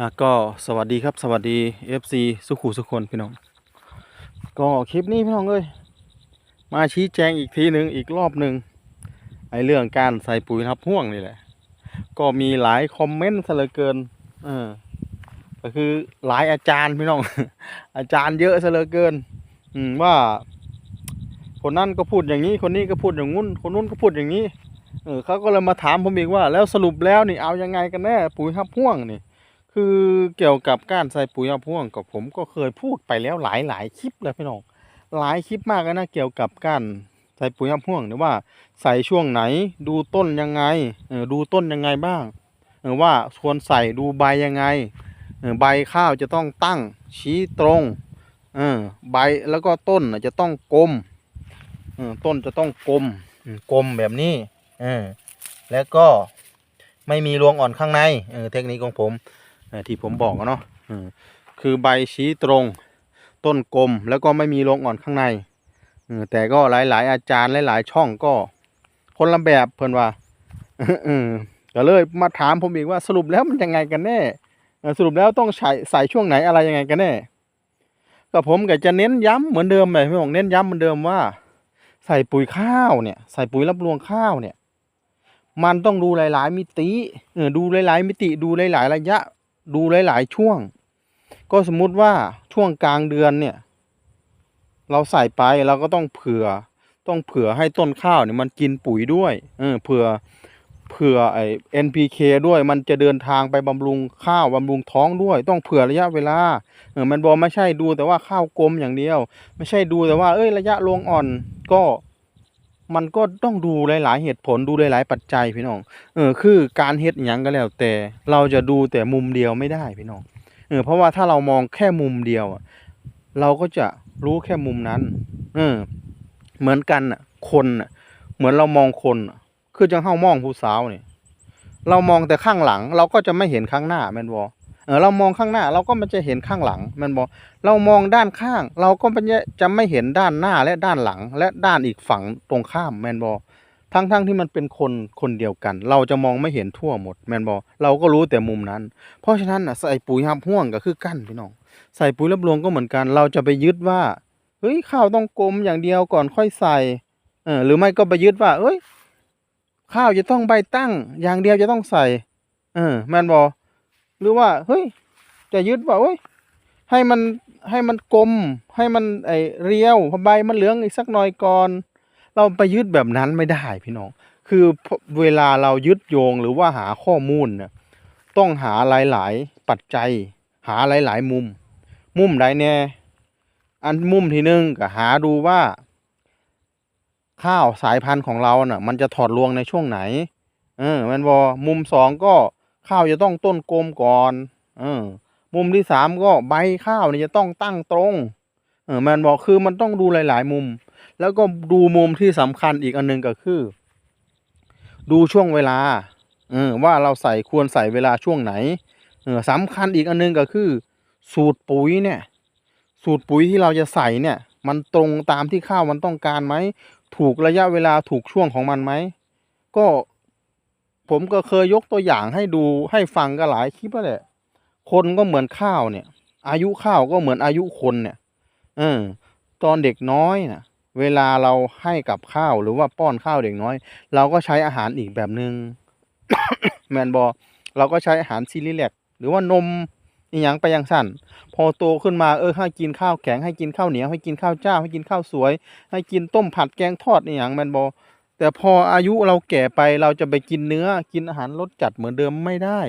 อะก็สวัสดีครับสวัสดี FC สุขุสุคนพี่น้อง ก็คลิปนี้พี่น้องเอ้ยมาชี้แจงอีกทีหนึ่งอีกรอบหนึ่งไอเรื่องการใส่ปุ๋ยทับห่วงนี่แหละ ก็มีหลายคอมเมนต์เหลือเกินเออก็คือหลายอาจารย์พี่น้อง อาจารย์เยอะเหลือเกิน อืมว่า คนนั้นก็พูดอย่างนี้ คนนี้ก็พูดอย่างงู้น คนนู้นก็พูดอย่างนี้เออเขาก็เลยมาถามผมอีกว่า แล้วสรุปแล้วนี่เอายังไงกันแน่ปุ๋ยทับห่วงนี่ คือเกี่ยวกับการใส่ปุ๋ยอัพพ่วงกับผมก็เคยพูดไปแล้วหลายหลายคลิปเลยพี่น้องหลายคลิปมากเลยนะ เกี่ยวกับการใส่ปุ๋ยอัพพ่วงหรือว่าใส่ช่วงไหนดูต้นยังไงดูต้นยังไงบ้างเออว่าควรใส่ดูใบยังไงใบข้าวจะต้องตั้งชี้ตรงอใบแล้วก็ต้นจะต้องกลมต้นจะต้องกลมกลมแบบนี้อแล้วก็ไม่มีรวงอ่อนข้างในเอเทคนิคของผม ที่ผมบอกอะเนาะอืมคือใบชี้ตรงต้นกลมแล้วก็ไม่มีรวงอ่อนข้างในอืมแต่ก็หลาย ๆ อาจารย์หลาย ๆ ช่องก็ คนละแบบเพิ่นว่าอืมก็เลยมาถามผมอีกว่าสรุปแล้วมันยังไงกันแน่เอ่อสรุปแล้วต้องใส่ใส่ช่วงไหนอะไรยังไงกันแน่ก็ผมก็จะเน้นย้ำเหมือนเดิมเลยพี่บอกเน้นย้ำเหมือนเดิมว่า ใส่ปุ๋ยข้าวเนี่ย ใส่ปุ๋ยรับรวงข้าวเนี่ย มันต้องดูหลาย ๆ มิติเออดูหลาย ๆ มิติดูหลาย ๆ ระยะ ดูหลาย ๆ ช่วง ก็สมมุติว่าช่วงกลางเดือนเนี่ย เราใส่ไปเราก็ต้องเผื่อ ต้องเผื่อให้ต้นข้าวเนี่ยมันกินปุ๋ยด้วย เออเผื่อเผื่อไอ้ NPK ด้วยมันจะเดินทางไปบำรุงข้าวบำรุงท้องด้วย ต้องเผื่อระยะเวลาเออมันบอกไม่ใช่ดูแต่ว่าข้าวกลมอย่างเดียว ไม่ใช่ดูแต่ว่า เอ้ยระยะรวงอ่อนก็ มันก็ต้องดูหลายๆ เหตุผลดูหลาย ๆ ปัจจัยพี่น้อง เออคือการเฮ็ดอหยังก็แล้ว แต่เราจะดูแต่มุมเดียวไม่ได้พี่น้อง เออเพราะว่าถ้าเรามองแค่มุมเดียวเราก็จะรู้แค่มุมนั้น เออ เหมือนกันน่ะ คนน่ะ เหมือนเรามองคนคือจังเฮามองผู้สาวนี่เรามองแต่ข้างหลัง เราก็จะไม่เห็นข้างหน้าแมนบ่ เออเรามองข้างหน้าเราก็มันจะเห็นข้างหลังแม่นบ่เรามองด้านข้าง เราก็มันจะจะไม่เห็นด้านหน้าและด้านหลัง และด้านอีกฝั่งตรงข้ามแมนบ่ทั้งๆทที่มันเป็นคนคนเดียวกัน เราจะมองไม่เห็นทั่วหมดแมนบอเราก็รู้แต่มุมนั้น เพราะฉะนั้นน่ะใส่ปุ๋ยหับห่วงก็คือกั้นพี่น้อง ใส่ปุ๋ยรับรวงก็เหมือนกัน เราจะไปยึดว่าเฮ้ยข้าวต้องกลมอย่างเดียวก่อนค่อยใส่เออหรือไม่ก็ไปยึดว่า เอ้ย ข้าวจะต้องใบตั้ง อย่างเดียวจะต้องใส่ เออแมนบอ หรือว่าเฮ้ยจะยึดว่าเฮ้ยให้มันให้มันกลม ให้มันไอเรียวพอใบมันเหลืองอีกสักหน่อยก่อน เราไปยึดแบบนั้นไม่ได้พี่น้อง คือเวลาเรายึดโยงหรือว่าหาข้อมูลเนี่ยต้องหาหลาย ๆ ปัจจัย หาหลาย ๆ มุม มุมใดแน่อันมุมที่หนึ่งก็หาดูว่า ข้าวสายพันธุ์ของเราเน่ะ มันจะถอดรวงในช่วงไหน เออแมันบอมุมสองก็ ข้าวจะต้องต้นกลมก่อนเออมุมที่สามก็ใบข้าวเนี่ยจะต้องตั้งตรง เออแมันบอกคือมันต้องดูหลาย ๆ มุม แล้วก็ดูมุมที่สำคัญอีกอันหนึงก็คือ ดูช่วงเวลา เออว่าเราใส่ควรใส่เวลาช่วงไหน เออสำคัญอีกอันหนึงก็คือ สูตรปุ๋ยเนี่ย สูตรปุ๋ยที่เราจะใส่เนี่ย มันตรงตามที่ข้าวมันต้องการไหม ถูกระยะเวลาถูกช่วงของมันไหม ก็ ผมก็เคยยกตัวอย่างให้ดูให้ฟังก็หลายคลิปแล้วแหละ คนก็เหมือนข้าวเนี่ย อายุข้าวก็เหมือนอายุคนเนี่ยเออตอนเด็กน้อยนะเวลาเราให้กับข้าวหรือว่าป้อนข้าวเด็กน้อย เราก็ใช้อาหารอีกแบบหนึง่งแมนบอเราก็ใช้อาหารซีรีแลกหรือว่านมอีหยังไปอยังสั่นพอโตขึ้นมาเออให้กินข้าวแข็งให้กินข้าวเหนียวให้กินข้าวเจ้าให้กินข้าวสวย ให้กินต้มผัดแกงทอดอีหยังแมนบอ แต่พออายุเราแก่ไปเราจะไปกินเนื้อกินอาหารรสจัดเหมือนเดิมไม่ได้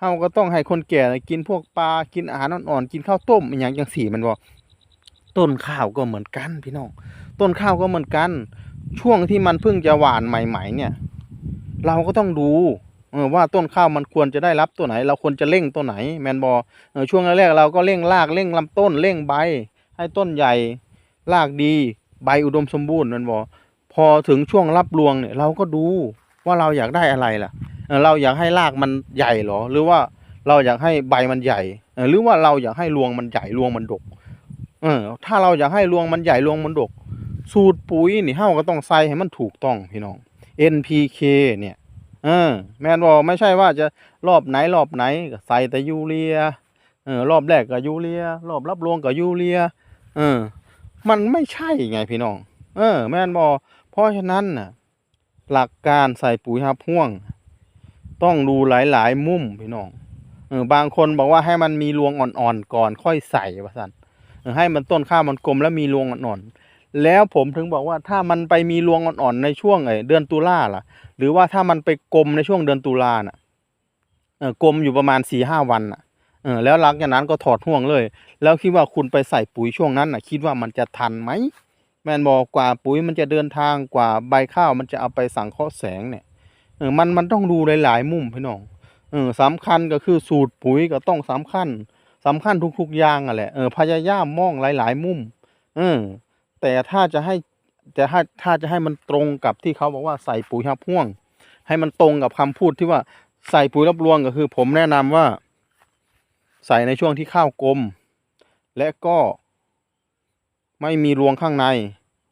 เฮาก็ต้องให้คนแก่กินพวกปลากินอาหารอ่อนๆกินข้าวต้มอีหยังจังสี่มันบอต้นข้าวก็เหมือนกันพี่น้องต้นข้าวก็เหมือนกัน ช่วงที่มันเพิ่งจะหวานใหม่ ๆ เนี่ย เราก็ต้องดูว่าต้นข้าวมันควรจะได้รับตัวไหน เราควรจะเร่งตัวไหน แมนบอช่วงแรกๆเราก็เร่งรากเร่งลำต้นเร่งใบ ให้ต้นใหญ่รากดี ใบอุดมสมบูรณ์แมนบอ อถึงช่วงรับรวงเนี่ยเราก็ดูว่าเราอยากได้อะไรล่ะ เราอยากให้รากมันใหญ่หรอ หรือว่าเราอยากให้ใบมันใหญ่ หรือว่าเราอยากให้รวงมันใหญ่รวงมันดก เออ ถ้าเราอยากให้รวงมันใหญ่รวงมันดก สูตรปุ๋ยนี่เฮาก็ต้องใส่ให้มันถูกต้องพี่น้อง NPK เนี่ย เออ แม่นบ่ไม่ใช่ว่าจะรอบไหนรอบไหนก็ใส่แต่ยูเรีย เออ รอบแรกก็ยูเรีย รอบรับรวงก็ยูเรีย เออ มันไม่ใช่ไงพี่น้อง เออ แม่นบ่เพราะฉะนั้นน่ะ หลักการใส่ปุ๋ยหับพ่วง ต้องดูหลาย ๆ มุมพี่น้องเออบางคนบอกว่าให้มันมีรวงอ่อนๆก่อนค่อยใส่ว่าซั่นให้มันต้นข้าวมันกลมแล้วมีรวงอ่อนๆแล้วผมถึงบอกว่าถ้ามันไปมีรวงอ่อนๆในช่วงไอเดือนตุลาล่ะ หรือว่าถ้ามันไปกลมในช่วงเดือนตุลาน่ะเออกลมอยู่ประมาณสี่ห้าวันน่ะเออแล้วหลังจากนั้นก็ถอดห่วงเลย แล้วคิดว่าคุณไปใส่ปุ๋ยช่วงนั้นน่ะ คิดว่ามันจะทันไหม แมนบอกกว่าปุ๋ยมันจะเดินทางกว่าใบข้าวมันจะเอาไปสังเคราะห์แสงเนี่ยเออมันมันต้องดูหลาย ๆ มุมพี่น้องเออสำคัญก็คือสูตรปุ๋ยก็ต้องสำคัญสำคัญทุกๆอย่างอะแหละเออพยายามมองหลาย ๆ มุมเออแต่ถ้าจะให้แต่ถ้าถ้าจะให้มันตรงกับที่เขาบอกว่าใส่ปุ๋ยหับพ่วง ให้มันตรงกับคำพูดที่ว่าใส่ปุ๋ยรับรวงก็คือ ผมแนะนำว่า ใส่ในช่วงที่ข้าวกลมและก็ ไม่มีรวงข้างใน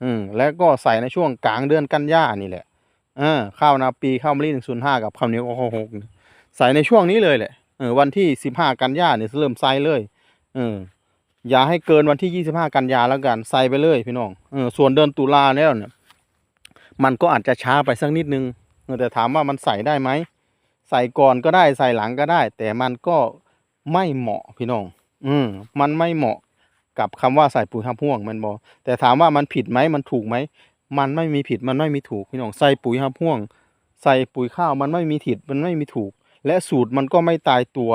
อืมและก็ใส่ในช่วงกลางเดือนกันยานี่แหละเออข้าวนาปีข้าวมะลิหนึ่งศูนย์ห้ากับข้าวเหนียวโอหกใส่ในช่วงนี้เลยแหละเออวันที่สิบห้ากันยาเนี่ยเริ่มใส่เลยเอออย่าให้เกินวันที่ยี่สิบห้ากันยาแล้วกันใส่ไปเลยพี่น้องเออส่วนเดือนตุลาแล้วเนี่ยมันก็อาจจะช้าไปสักนิดนึงเออแต่ถามว่ามันใส่ได้ไหมใส่ก่อนก็ได้ใส่หลังก็ได้ แต่มันก็ไม่เหมาะพี่น้อง อืมมันไม่เหมาะ กับคำว่าใส่ปุ๋ยหับพ่วงมันบอแต่ถามว่ามันผิดไหมมันถูกไหมมันไม่มีผิดมันไม่มีถูกพี่น้องใส่ปุ๋ยหับพ่วง ใส่ปุ๋ยข้าวมันไม่มีผิดมันไม่มีถูก และสูตรมันก็ไม่ตายตัว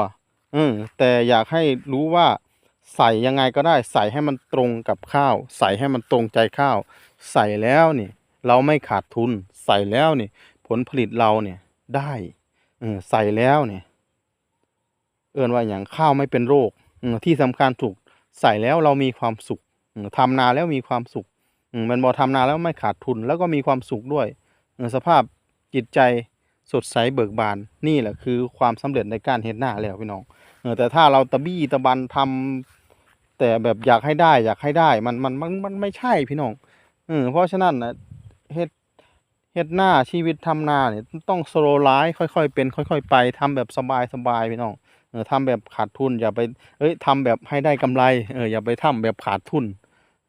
อืมแต่อยากให้รู้ว่าใส่ยังไงก็ได้ ใส่ให้มันตรงกับข้าว ใส่ให้มันตรงใจข้าว ใส่แล้วนี่เราไม่ขาดทุน ใส่แล้วนี่ผลผลิตเราเนี่ยได้เออใส่แล้วเนี่ยเอื่นว่าอย่างข้าวไม่เป็นโรคอที่สำคัญถูก ใส่แล้วเรามีความสุขเออทำนาแล้วมีความสุขมันบอทำนาแล้วไม่ขาดทุนแล้วก็มีความสุขด้วย สภาพจิตใจสดใสเบิกบานนี่แหละคือความสำเร็จในการเฮ็ดหน้าแล้วพี่น้องเออแต่ถ้าเราตะบี้ตะบันทำแต่แบบอยากให้ได้ อยากให้ได้มันมันมันมันไม่ใช่พี่น้องเออเพราะฉะนั้นนะเฮ็ดเฮ็ดหน้าชีวิตทำนาเนี่ยต้องสโลไลฟ์ค่อยๆเป็น ค่อย ๆ ไปทำแบบสบายๆพี่น้อง เออทำแบบขาดทุน อย่าไปเอ้ยทำแบบให้ได้กำไรเอออย่าไปทำแบบขาดทุน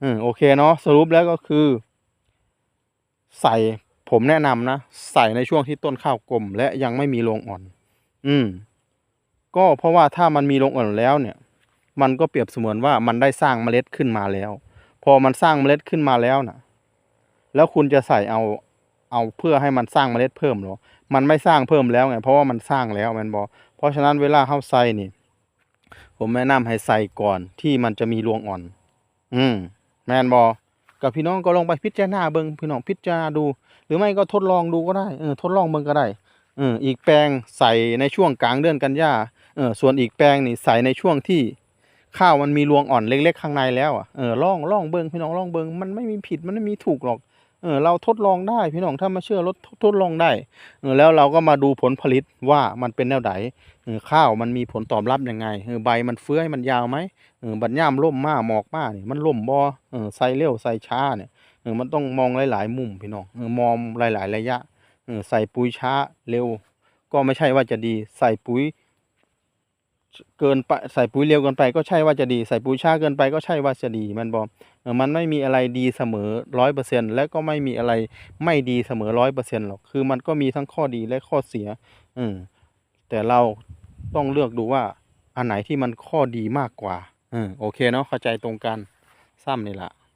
เออโอเคเนาะสรุปแล้วก็คือ ใส่ผมแนะนำนะ ใส่ในช่วงที่ต้นข้าวกลม และยังไม่มีรวงอ่อน อืม ก็เพราะว่าถ้ามันมีรวงอ่อนแล้วเนี่ย มันก็เปรียบเสมือนว่ามันได้สร้างเมล็ดขึ้นมาแล้ว พอมันสร้างเมล็ดขึ้นมาแล้วนะแล้วคุณจะใส่เอาเอาเพื่อให้มันสร้างเมล็ดเพิ่มหรอ มันไม่สร้างเพิ่มแล้วไง เพราะว่ามันสร้างแล้วแมันบอก ราะฉะนั้นเวลาเข้าใส่นี่ ผมแนะนำให้ใส่ก่อนที่มันจะมีรวงอ่อน อืมแมนบอกับพี่น้องก็ลองไปพิจารณาเบิงพี่น้องพิจารณาดู หรือไม่ก็ทดลองดูก็ได้เออทดลองเบิงก็ได้เอออีกแปลงใส่ในช่วงกลางเดือนกันยาเออส่วนอีกแปลงนี่ใส่ในช่วงที่ข้าวมันมีรวงอ่อนเล็ก ๆ ข้างในแล้วอะเออลองลองเบิงพี่น้องลองเบิงมันไม่มีผิดมันไม่มีถูกหรอก เออเราทดลองได้พี่น้องถ้ามาเชื่อรถทดลองได้เออแล้วเราก็มาดูผลผลิตว่ามันเป็นแนวไหนเออข้าวมันมีผลตอบรับยังไงเออใบมันเฟื้อยมันยาวไหมเออบัดย่ามล่มมาหมอกมาเนี่ยมันล่มบ่เออใส่เร็วใส่ช้าเนี่ยเออมันต้องมองหลาย ๆ มุมพี่น้องเออมองหลาย ๆ ระยะเออใส่ปุ๋ยช้าเร็ว ก็ไม่ใช่ว่าจะดีใส่ปุ๋ย เกินไปใส่ปุ๋ยเร็วเกินไปก็ใช่ว่าจะดี ใส่ปุ๋ยช้าเกินไปก็ใช่ว่าจะดี มันบอกมันไม่มีอะไรดีเสมอร้อยเปอร์เซ็นและก็ไม่มีอะไรไม่ดีเสมอร้อยเปอร์เซ็นหรอกคือมันก็มีทั้งข้อดีและข้อเสีย อืมแต่เราต้องเลือกดูว่าอันไหนที่มันข้อดีมากกว่าอืมโอเคเนาะเข้าใจตรงกันซ้ำนี่ละ